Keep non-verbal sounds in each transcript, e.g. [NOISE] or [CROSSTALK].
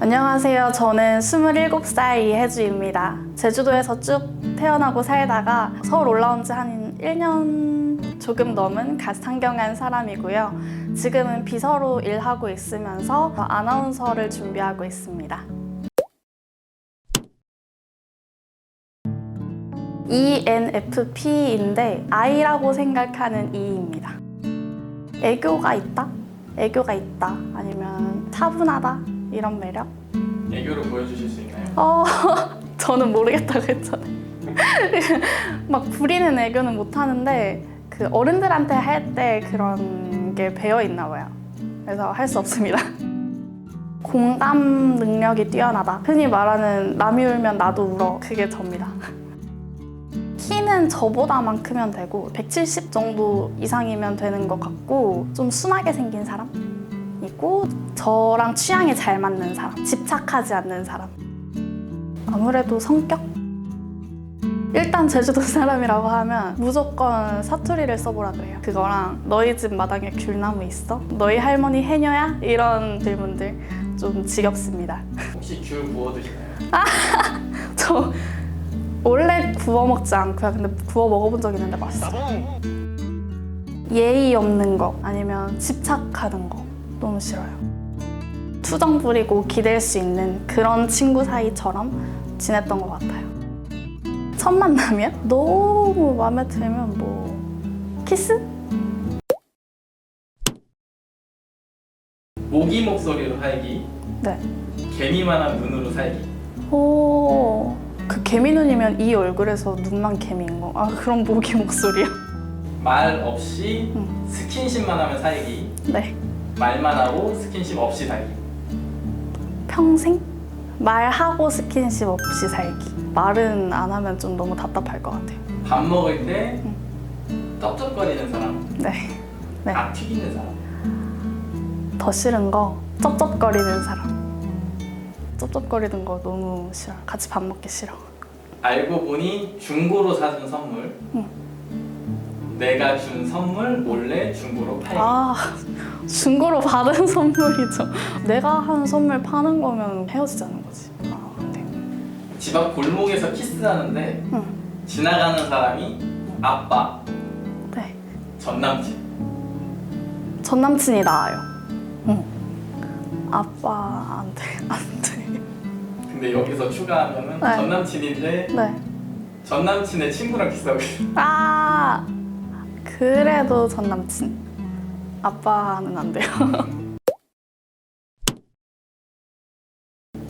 안녕하세요. 저는 27살 이혜주입니다. 제주도에서 쭉 태어나고 살다가 서울 올라온 지 한 1년 조금 넘은 가상경한 사람이고요. 지금은 비서로 일하고 있으면서 아나운서를 준비하고 있습니다. ENFP인데 I라고 생각하는 E입니다. 애교가 있다? 애교가 있다. 아니면 차분하다? 이런 매력? 애교를 보여주실 수 있나요? 어, [LAUGHS] 저는 모르겠다고 했잖아요. [LAUGHS] 막 부리는 애교는 못 하는데 그 어른들한테 할 때 그런 게 배어 있나 봐요. 그래서 할 수 없습니다. 공감 능력이 뛰어나다. 흔히 말하는 남이 울면 나도 울어. 그게 접니다. 키는 저보다만 크면 되고 170 정도 이상이면 되는 것 같고 좀 순하게 생긴 사람 있고 저랑 취향이 잘 맞는 사람 집착하지 않는 사람 아무래도 성격 일단 제주도 [LAUGHS] 사람이라고 하면 무조건 사투리를 써보라 그래요 그거랑 너희 집 마당에 귤나무 있어? 너희 할머니 해녀야? 이런 질문들 좀 지겹습니다 혹시 귤 구워 드시나요? [LAUGHS] 저 원래 구워 먹지 않고요. 근데 구워 먹어본 적 있는데 맛있어. 예의 없는 거 아니면 집착하는 거 너무 싫어요. 투정 부리고 기댈 수 있는 그런 친구 사이처럼 지냈던 것 같아요. 첫 만나면 너무 마음에 들면 뭐 키스? 모기 목소리로 살기, 네. 개미만한 눈으로 살기. 오. 그 개미 눈이면 이 얼굴에서 눈만 개미인 거. 아 그럼 모기 목소리야. 말 없이 음. 스킨십만 하면 살기, 네. 말만 하고 스킨십 없이 살기. 평생? 말하고 스킨십 없이 살기. 말은 안 하면 좀 너무 답답할 것 같아요. 밥 먹을 때 쩝쩝거리는 사람, 네. 네. 악 튀기는 사람. 더 싫은 거 쩝쩝거리는 사람. 쩝쩝거리는 거 너무 싫어. 같이 밥 먹기 싫어. 알고 보니 중고로 사준 선물. 내가 준 선물 몰래 중고로 팔기. 아 [LAUGHS] 중고로 받은 선물이죠. 내가 한 선물 파는 거면 헤어지자는 거지. 아, 안 돼. 집앞 골목에서 키스하는데 응. 지나가는 사람이 아빠, 네. 전 남친. 전 남친이 나아요. 응. 아빠 안 돼, 안 돼. 근데 여기서 추가하면은 네. 전 남친인데 네. 전 남친의 친구랑 키스하고 있어. 아 그래도 전 남친 아빠는 안 돼요. [LAUGHS]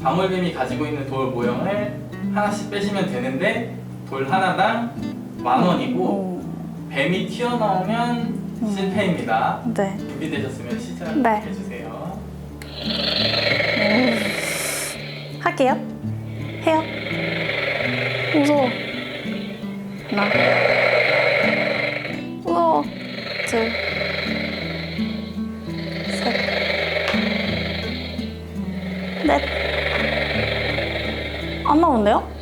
방울뱀이 가지고 있는 돌 모형을 하나씩 빼시면 되는데 돌 하나당 만 원이고 오, 뱀이 튀어나오면 실패입니다. 네. 준비되셨으면 시작 네. 해주세요. 할게요. 해요. 무서워. 하나. 무서워. 둘. 셋. 넷. 안 나오는데요?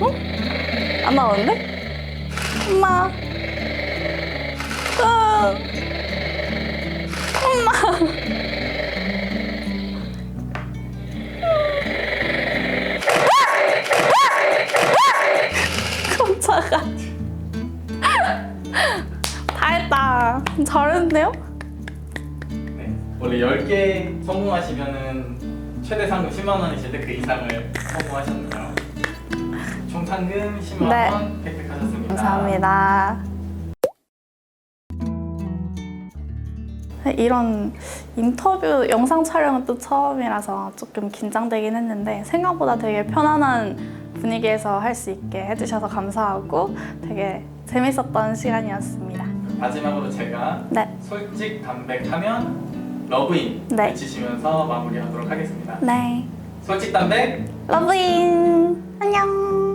어? 안 나오는데? 엄마. 으. 엄마. 깜짝아. 다 했다. 잘했는데요? 네. 원래 10개 성공하시면은 최대 상금 10만 원이실 때 그 이상을 성공하셨네요. 총 상금 10만 네. 원 획득하셨습니다. 감사합니다. 이런 인터뷰 영상 촬영은 또 처음이라서 조금 긴장되긴 했는데 생각보다 되게 편안한 분위기에서 할 수 있게 해주셔서 감사하고 되게 재밌었던 시간이었습니다. 마지막으로 제가 네, 솔직 담백하면 러브인 네. 외치시면서 마무리하도록 하겠습니다. 네. 솔직 담백 러브인 안녕.